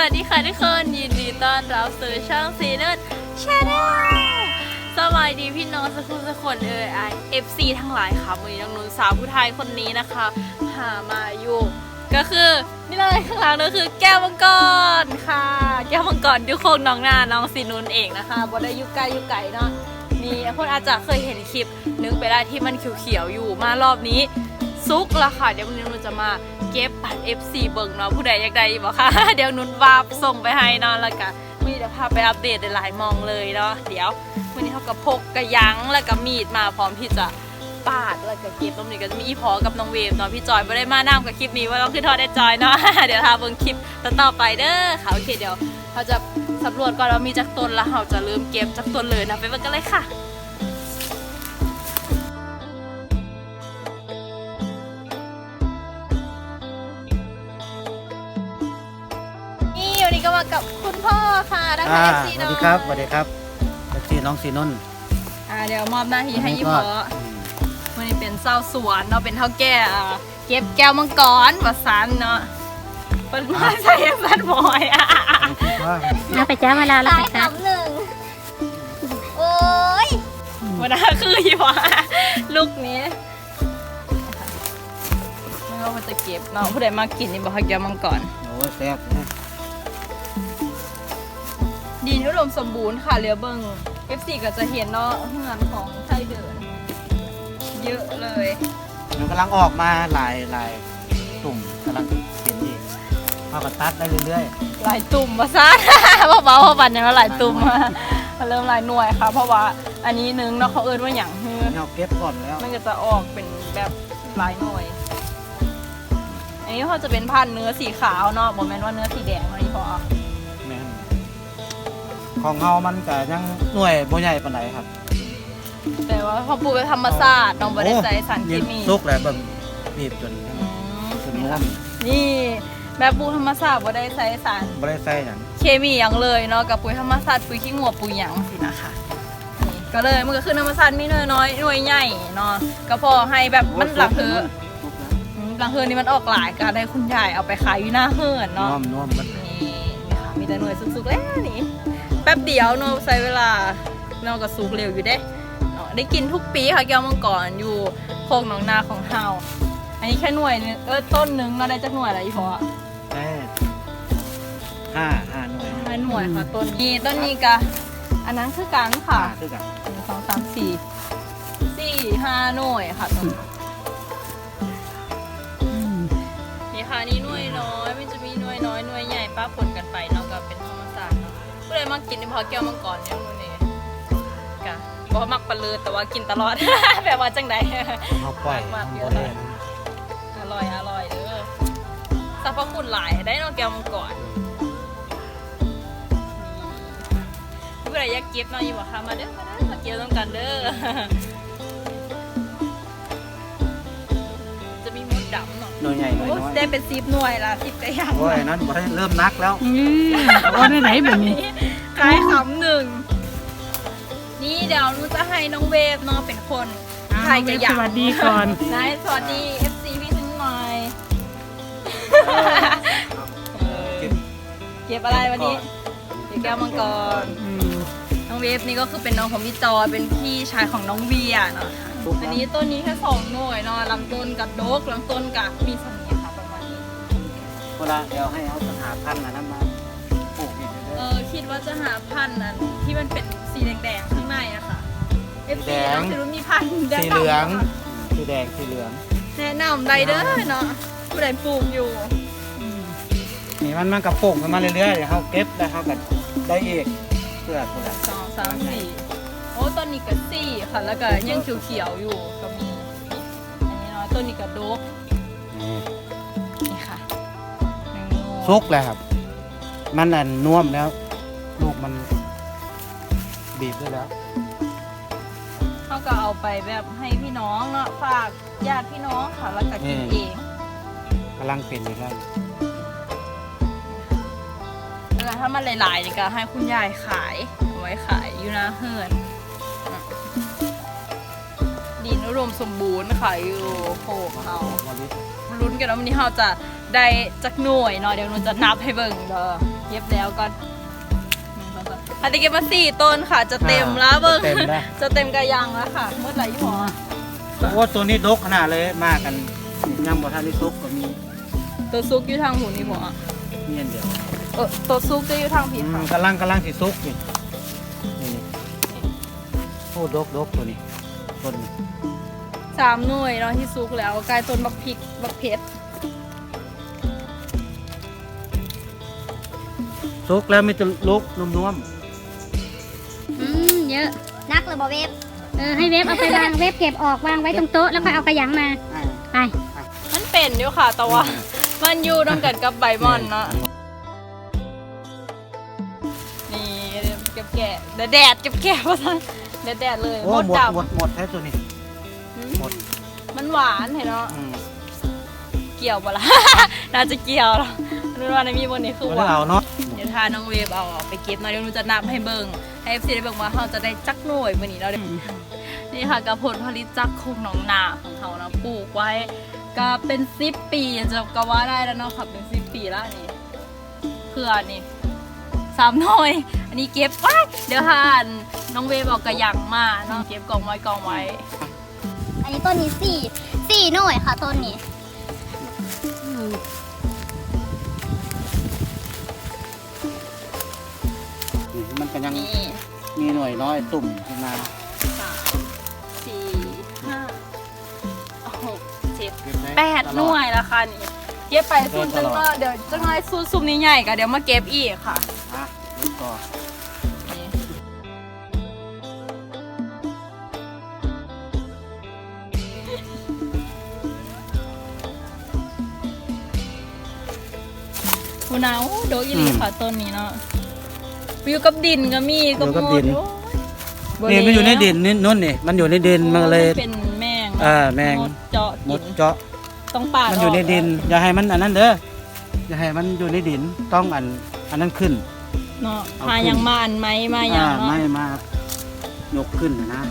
วัสดีค่ะทุกคนยินดีต้อนรับสู่ช่องซีเนอร์ชาแนลสวัสดีพี่น้องสักคนสักคนเออไอเอฟซีทั้งหลายค่ะวันนี้องนุ่นสาวผู้ไทยคนนี้นะคะหามาอยู่ ก็คือ นี่เลยข้างหลังนั่นคือแก้วมังกรค่ะ แก้วมังกรทุกคนน้องหน้าน้องซีนุนเองนะคะบ่ได้ยุไกลยุไก่เนาะมีคนอาจจะเคยเห็นคลิปนึกไปได้ที่มันเขียวๆอยู่มารอบนี้ซุกละค่ะเดี๋ยววันนี้นุนจะมา เก็บบัตร FC เบิ่งเนาะผู้ใดอยากได้บอกค่ะเดี๋ยวนุนวาบส่งไปให้เนาะแล้วก็มีเดี๋ยวพาไปอัปเดตหลายๆมองเลยเนาะเดี๋ยววันนี้เขาก็พกกระยังแล้วก็มีดมาพร้อมที่จะปาดแล้วก็เก็บตรงนี้ก็จะมีอีพอกับน้องเวฟเนาะพี่จอยไม่ได้มาน้ำกับคลิปนี้ว่าต้องขึ้นทอดได้จอยเนาะเดี๋ยวทาเบิ่งคลิปต่อไปเด้อค่ะโอเคเดี๋ยวเขาจะสำรวจก่อนว่ามีจักตนแล้วเขาจะลืมเก็บจักตนเลยนะไปเบิ่งกันเลยค่ะ พ่อค่ะนะคะอ่า FC สเนาะวัสดีครับสวัสดีครับเอฟซีน้องซีนุ่นอ่าเดี๋ยวมอบหน้าที่ให้ยี่พอวันนี้เป็นเศร้าสวนเนาะเป็นเท่าแก่อ่าเก็บแก้วมังกรวัสันเนาะเป็นมาใส่สันบอยอะว่าเอาไปจ้ามาลาแล้วตายไปจ้าคำหนึ่งโอ้ยวันนั้นคือยี่พอลูกนี้ไม่ว่ามันจะเก็บเนาะผู้ใดมากินนี่บอกให้แก้วมังกรโอ้ยแซ่บนะ ดินอุดมสมบูรณ์ค่ะเรือเบิง F4 ก็จะเห็นเนาะเฮือนของไทยเดินเยอะเลยมันกำลังออกมาหลายหลายตุ่มกำลังเป็นดีพากันตัดได้เรื่อยหลายตุ่มมาซะเพราะเบาเพราะบันยังว่าหลายตุ่มมามันเริ่มหลายหน่วยค่ะ เพราะว่าอันนี้นึงเนาะเขาเอิ้นว่าอย่างฮือ ๆเราเก็บก่อนแล้ว มันก็จะออกเป็นแบบหลายหน่วย อันนี้เขาจะเป็นพันธุ์เนื้อสีขาวเนาะบอกแม่นว่าเนื้อสีแดงเนาะนี่พอแม่น ของเฮามันก็ยังหน่วยบ่ใหญ่ปานใดครับแต่ว่าพอปลูกไปธรรมศาสตร์น้องบ่ได้ใส่สารเคมีสุกแล้วเบิ่งบีบจนอืมจนน่วมนี่แบบปลูกธรรมศาสตร์บ่ได้ใส่สารบ่ได้ใส่หยังเคมีอย่างเลยเนาะกับปุ๋ยธรรมศาสตร์ปุ๋ยขี้งัวปุ๋ยหยังสินะคะนี่ก็เลยมันก็คือธรรมศาสตร์มีหน่วยน้อยหน่วยใหญ่เนาะก็พอให้แบบมันหลังเธอสุกแล้วอืมหลังเธอนี่มันออกหลายก็ได้คุณยายเอาไปขายอยู่หน้าเฮือนน่เนาะวมน่วมมันนี่นี่ค่ะมีแต่หน่วยสุกๆแล้วนี่ แป๊บเดียวเนาะใช้เวลาเนาะก็สุกเร็วอยู่เด้เนาะได้กินทุกปีค่ะแก้วมังกรอยู่โคกหนองนาของเฮาอันนี้แค่หน่วยนึงเออต้นหนึงเราได้จักหน่วยอะไรอีพอแค่ห้าห้าหน่วยห้าหน่วยค่ะต้นนี้ต้นนี้ก็อันนั้นคือกันค่ะห้าคือกันหนึ่งสองสามสี่สี่ห้าหน่วยค่ะต้นนี่ค่ะนี่ มากินนี่พอแก้วมังกรเนี่ยนู่นนี่กะบ่มักปลาเลือแต่ว่ากินตลอด แบบว่าจังใดเฮาปล่อยมากเยอะบ่ได้อร่อยอร่อยเด้อสรรพคุณหลายได้เนาะแก้วมังกรนี่ผู้ใดอยากเก็บเนาะอยู่บ่คะมาเด้อมาเด้อมาเก็บต้องกันเด้อ จะมีมดดำเนาะหน่วยใหญ่หน่วยโอ้น้อยได้เป็นสิบหน่วยละสิบกระยังโอ้ยนั้นบ่ได้เริ่มนักแล้วว่าไหนไหนแบบนี้ ขายคำหนึ่ง นี่เดี๋ยวหนูจะให้น้องเวฟเนาะเป็นคนขายกระยังสวัสดีก่อนนายสวัสดี FC พี่ถึงหน่อยเก็บเก็บอะไรวันนี้เก็บแก้วมังกร น้องเวฟนี่ก็คือเป็นน้องของพี่จอยเป็นพี่ชายของน้องเวียเนาะค่ะอันนี้ต้นนี้แค่สองหน่วยเนาะลำต้นกับโดกลำต้นกับมีสมีค่ะประมาณนี้ เวลาเดี๋ยวให้เอาสถาพันธ์อันนั้นมา คิดว่าจะหาพันธุ์นั้นที่มันเป็นสีแดงๆข้างในอะค่ะ FC สีแดง น้องสิรุมีพันธุ์ๆสีเหลืองสีแดง สีเหลือง แนะนำไรเด้อเนาะผู้ใดปลูกอยู่ นี่มันมันกระโปงขึ้นมาเรื่อยๆเดี๋ยวเขาเก็บแล้วเขาก็ได้อีกเพื่อคนละสองสามสี่โอ้ต้นนี้ก็สี่ค่ะ แล้วก็ยังเขียวๆอยู่ก็มีอันนี้เนาะต้นนี้ก็โดกนี่นี่ค่ะหนึ่งหน่วยซุกแล้วครับ มันอันน่วมแล้วลูก มันบีบได้แล้ว เขาก็เอาไปแบบให้พี่น้องเนาะฝากญาติพี่น้องค่ะแล้วก็กินอืมเองกำลังเป็นอยู่แล้วแล้วก็ถ้ามันหลายๆนี่ก็ให้คุณยายขายเอาไว้ขายอยู่หนะเฮือนอะดินอุดมสมบูรณ์ค่ะอยู่โคกเขาวันนี้ลุ้นกันว่าวันนี้เราจะได้จักหน่วยเนาะเดี๋ยวหนูจะนับให้เบิ่งเด้อเย็บแล้วก่ อนอันนี้เก็บมาสี่ต้นค่ะ จะเต็มแล้วเบิ่งเต็มแล้ว จะเต็มกระยังแล้วค่ะเมื่อไหร่ยี่หมอโอ้ตัวนี้ดกขนาดเลยมากันยังบ่ทันได้ซุกก็มีตัวซุกอยู่ทางหูนี่หมอเงี้ยเดียวเออตัวซุกจะอยู่ทางผีอืค่ะมกำลังกำลังสิซุกนี่นี่โอ้ดกดกตัวนี้ต้นนี้สามหน่วยเนาะที่ซุกแล้วกลายต้นบักพริกบักเพชรซุกแล้วมีแต่ลูกนุ่ม อืมเยอะ นักเลยบอเวฟเออให้เว็บเอาไปวางเว็บเก็บออกวางไว้ตรงโต๊ะแล้วค่อยเอากระยังมาๆอ่าไป มันเป็นอยู่ค่ะ แต่ว่า มันอยู่ต้องกันกับใบมอนเนาะนี่เก็บแกะเดี๋ยวแดดเก็บแกะว่าซั่นเดี๋ยวแดดเลยโอ้มดหมดดำหมดหมดแท้ตัวนี้หืมหมดมันหวานเห็นเนาะอืมเกี่ยวปะล่ะน่าจะเกี่ยวหรอกรู้ว่าในมีบนนี้คือบ่หได้วานเอาเนาะ เดี๋ยวทาน้องเวฟเอาไปเก็บหน่อยเดี๋ยวหนูจะนับให้เบิ่งให้เอฟซีได้เบิ่งว่าเขาจะได้จักหน่วยวันนี้เราได้นี่ค่ะกับผลผลิตจักคงหนองนาของเขานะปลูกไว้ก็เป็นสิบปีจะก็ว่าได้แล้วเนาะค่ะเป็นสิบปีแล้วอันนี่เพื่ออันนี่สามหน่วยอันนี้เก็บไว้เดี๋ยวหาอันน้องเวฟเอากระยังมาเนาะเก็บกองไว้กองไว้ อันนี้ต้นนี้สี่สี่หน่วยค่ะต้นนี้ ก็ยังนี่มีหน่วยน้อยตุ่มขึ้นมาสามสี่ห้าหกเจ็ดเก็บไแปดตลอ หน่วยแล้วค่ะนี่เก็บไปซุ่มจังก็เดี๋ยวจังไรซุ่มซุ่มนี้ใหญ่ก็เดี๋ยวมาเก็บอีกค่ะ อะดูก่อนนี่หูหนาวโดกอีหลีค่ะต้นนี้เนาะ อยู่กับดินก็มีกับหมดโอ้ยบ่นี่มันอยู่ในแล้วดินนี่นุ่นนี่มันอยู่ในดินมันเลยเป็นแมงอ่าแมง ดเจาะหมกิดนเจาะ ต้องปาดมันอยู่ในดิน อย่าให้มันอันนั้นเด้ออย่าให้มันอยู่ในดินต้องอันอันนั้นขึ้น เนาะเอาพาขึ้นยังมาอันไหมมายังอ่าเนาะ ไม่มายกขึ้นนะนะ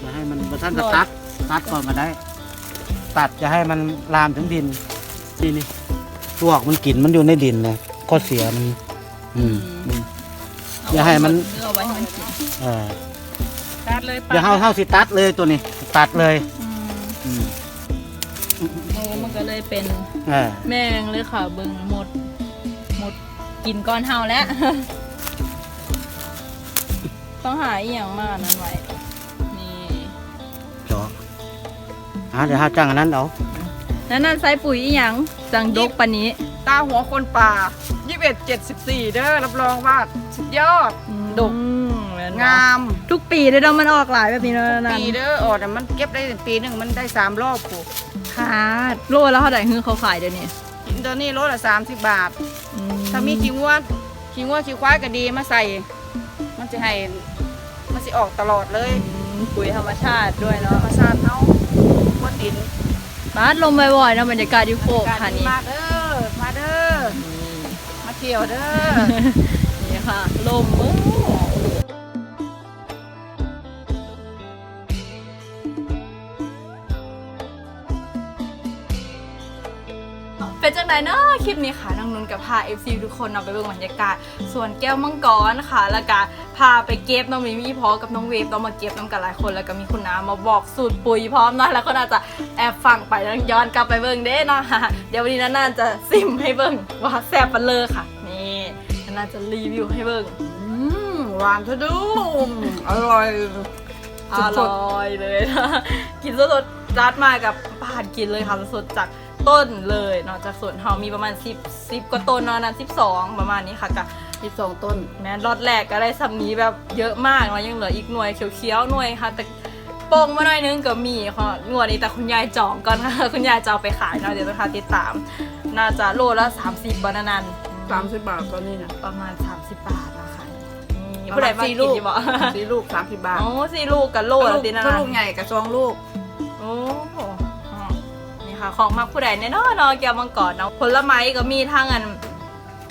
อย่าให้มันท่านจะโดยตัดตัดก่อนมาได้ ตัดจะให้มันลามถึงดินนี่นี่พวกมันกลิ่นมันอยู่ในดินเลยข้อเสียมัน อืมอืม อย่าให้มัน เอาไว้ให้มันกินเออตัดเลยอย่าเฮาเฮาสิตัดเลยตัวนี้ ตัดเลยอืมอืมโอ้มันก็เลยเป็นเออแมงเลยค่ะเบิ่งหมด หมดกินก้อนเฮาแล้ว ต้องหาอีหยังมานั้นไว้ นี่เจาะอะเดี๋ยวเฮาจ้างอันนั้นเอานั่นนั่นใส่ปุ๋ยอีหยังจังดกปานนี้ ตาหัวคนป่า 21 74เด้อรับรองว่าสุดยอดดกอืมแม่นบ่งามทุกปีเลยเนาะมันออกหลายแบบนี้เนาะนั่นปีเด้อออดมันเก็บได้ปีหนึ่งมันได้3รอบผูค่ะโลแล้วเท่าไหร่คือเขาขายเดี๋ยวนี้ตอนนี้โลละ30บาทอืถ้ามีขี้งัวขี้งัวขี้ควายก็ดีมาใส่ มันจะให้มันสิออกตลอดเลยอืมปุ๋ยธรรมชาติด้วยธรเนาะรมชาติเฮาบนดินบาสลมบ่อยๆเนาะบรรยากาศอยู่โคกการค่ะดีนี่มากเด้อมาเด้อมา เที่ยวเด้อ นี่ค่ะ ลมโอ้เป็นจังไดเนาะคลิปนี้ค่ะน้อง กับพา FC ทุกคนเอาไปเบิ่งบรรยากาศส่วนแก้วมังกรค่ะแล้วก็พาไปเก็บน้องมิมี่พร้อมกับน้องเวฟต้องมาเก็บน้ำกันหลายคนแล้วก็มีคุณน้ามาบอกสูตรปุ๋ยพร้อมนะแล้วก็น่าจะแอบฟังไปแล้วย้อนกลับไปเบิ่งเด้เนาะเดี๋ยววันนี้น่าจะซิมให้เบิ่งว่าแซ่บปันเลยค่ะนี่น่าจะรีวิวให้เบิ่งอืมหวานทะดุมอร่อยอร่อยเลยนะกินสดๆจัดมากับป่านกินเลยค่ะสดๆจาก ต้นเลยเนาะจากสวนเฮามีประมาณ 10 10กว่าต้นเนาะนั้น12 ประมาณนี้ค่ะกับ12ต้น แม้รอดแรกก็ได้สัมนี้แบบเยอะมากเนาะยังเหลืออีกหน่วยเขียวๆหน่วยค่ะ แต่โป่งมาหน่อยนึงก็มีค่ะหน่วยนี้แต่คุณยายจองก่อนค่ะคุณยายจะเอาไปขายเนาะเดี๋ยวนะคะติดตาม น่าจะโลละ30บาทนัน30บาทตอนนี้นะประมาณ 30 บาทนะคะนี่ผู้ใดมากินดีบ่สี่ลูก30บาทโอ้สี่ลูกกับโลละตินะถ้าลูกใหญ่กับซองลูกโอ้อ๋อนี่ ค่ะ ของมักผู้ใดแน่นอนเนาะแก้วมังกรเนาะผลไม้ก็มีทั้งอัน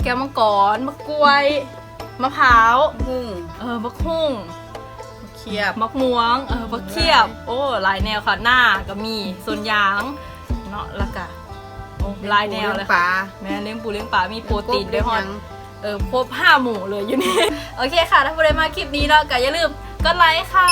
แก้วมังกรมะกล้วยมะพร้าวหุ้งเออมะคุ้งเขียบมะม่วงเออมะเขียบ โอ้หลายแนวค่ะหน้าก็มีส่วนยางเนาะแล้วก็โอ้ลายแนวเลยปลาแม่เลี้ยงปูเลี้ยงปลามีโปรตีนด้วยฮอนเออครบห้าหมู่เลยอยู่นี่โอเคค่ะ ถ้าผู้ใดมาคลิปนี้เนาะก็อย่าลืม กดไลค์ค่ะ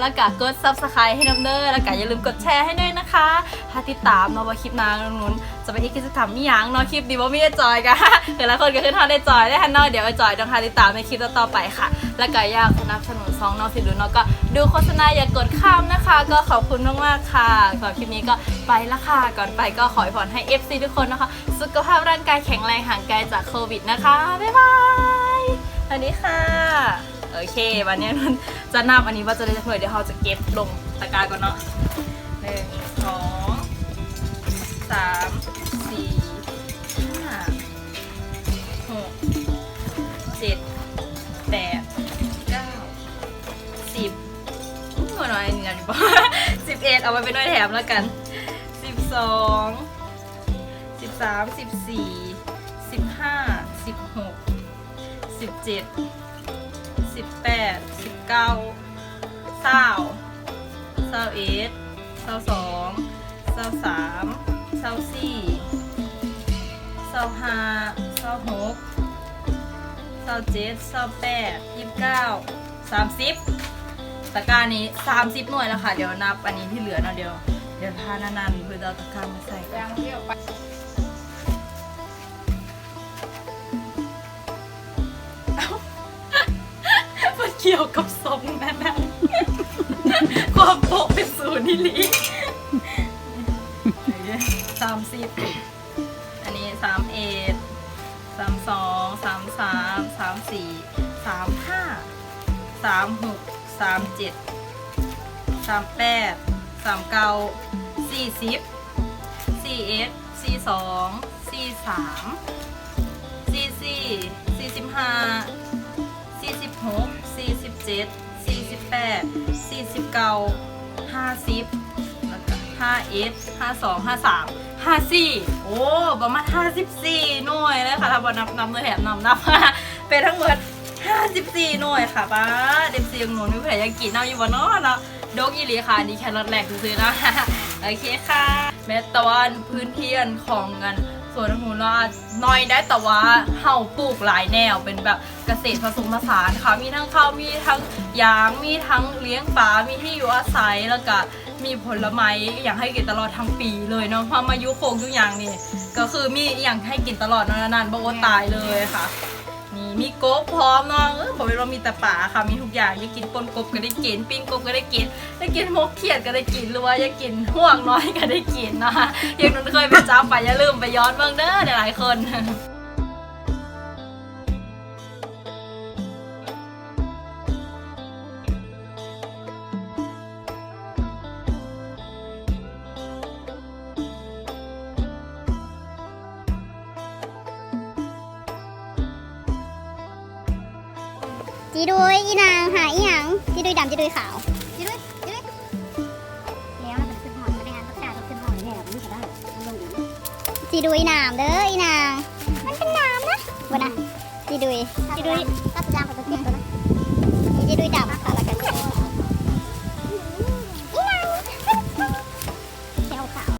แล้วก็กด subscribe ให้น้ำเด้อแล้วก็อย่าลืมกดแชร์ให้ด้วยนะคะถ้าติดตามเนาะว่าคลิปนางนุ้นจะไปที่กิจกรรมมีหยังเนาะคลิปดีว่ามีได้จอยกันแต่ละคนก็ขึ้นทางได้จอยได้ทันนาะเดี๋ยวไปจอยต้องทาติดตามในคลิปต่อๆไปค่ะ แล้วก็อยากสนับสนุนซองน้องสิรุนเนาะก็ดูโฆษณาอย่ากดข้ามนะคะ ก็ขอบคุณมากๆค่ะสำหรับคลิปนี้ก็ไปละค่ะก่อนไปก็ขอพรให้ FC ทุกคนนะคะ สุขภาพร่างกายแข็งแรงห่างไกลจากโควิดนะคะบ๊ายบายสวัสดีค่ะ โอเค วันนี้มันจะนับอันนี้ว่าจะได้จะเผยเดี๋ยวเราจะเก็บลงตะกร้าก่อนเนาะหนึ่งสองสามสี่ห้าหกเจ็ดแปดเก้าสิบหัวน้อยนึ่งอันอยู่ปะสิบเอ็ดเอาไว้เป็นน้อยแถมแล้วกันสิบสองสิบสามสิบสี่สิบห้าสิบหกสิบเจ็ด สิบแปดสิบเก้าเศร้าเศร้าเอ็ดเศร้าสองเศร้าสามเศร้าสี่เศร้าห้าเศร้าหกเศร้าเจ็ดเศร้าแปดยี่สิบเก้าสามสิบตะกร้านี้สามสิบหน่วยแล้วค่ะ เดี๋ยวนับอันนี้ที่เหลือเนาะเดี๋ยว เดี๋ยวทานานๆเพื่อจะเอาตะกร้ามาใส่กังเที่ยวไป เกี่ยวกับทรงนั่นนะความโปะเป็นศูนย์นี่ลีสามสิบอันนี้สามเอ็ดสามสองสามสามสามสี่สามห้าสามหกสามเจ็ดสามแปดสามเก้าสี่สิบสี่เอ็ดสี่สองสี่สามสี่สี่สี่สิบห้า 47 48 49 50แล้วก็5 s 52 53 54 โอ้ ประมาณ 54 หน่วยเลยค่ะถ้าบอนับนับหน่วยแถมนับนับเป็นทั้งหมด 54 หน่วยค่ะป้าเด็มซียงหนูนี่เผื่อยังกินน้ำอยู่บนนอเนาะดกอีลีค่ะนี่แค่รถแรกซื้อนะ โอเคค่ะ แมตตะวันพื้นที่ของกัน สวนของหนูเราอาจน้อยได้แต่ว่าเฮาปลูกหลายแนวเป็นแบบเกษตรผสมผสานค่ะ มีทั้งข้าวมีทั้งยางมีทั้งเลี้ยงปลา มีที่อยู่อาศัยแล้วก็มีผลไม้อย่างให้กินตลอดทั้งปีเลยเนาะพอมายุโคงทุกอย่างนี่ก็คือมีอย่างให้กินตลอดนานๆบอกว่าตายเลยค่ะ นี่มีกบพร้อมเนาะเออบอกเลยว่ามีแต่ป่าค่ะมีทุกอย่างอยากกินปนกบก็ได้กินปิ้งกบก็ได้กินได้กินมกเขียดก็ได้กินหรือว่าอยากกินห่วงน้อยก็ได้กินนะคะอย่างนั้นเคยไปจ้าไปอย่าลืมไปย้อนเบิ่งเด้อหลายๆคน จีดุยอีนางหาอีหยังจีดุยดำจีดุยขาวจีดุยจีดุยแล้วมันขึ้นหอนไม่ได้งานต้องการต้องขึ้นหอนแน่มันจะได้ลงอีกจีดุยหนามเด้ออีนาง มันเป็นหนามนะบนนะจีดุยจีดุยตัดยางกับตัวเก็บตัวนะจีดุยดำค่ะแล้วกัน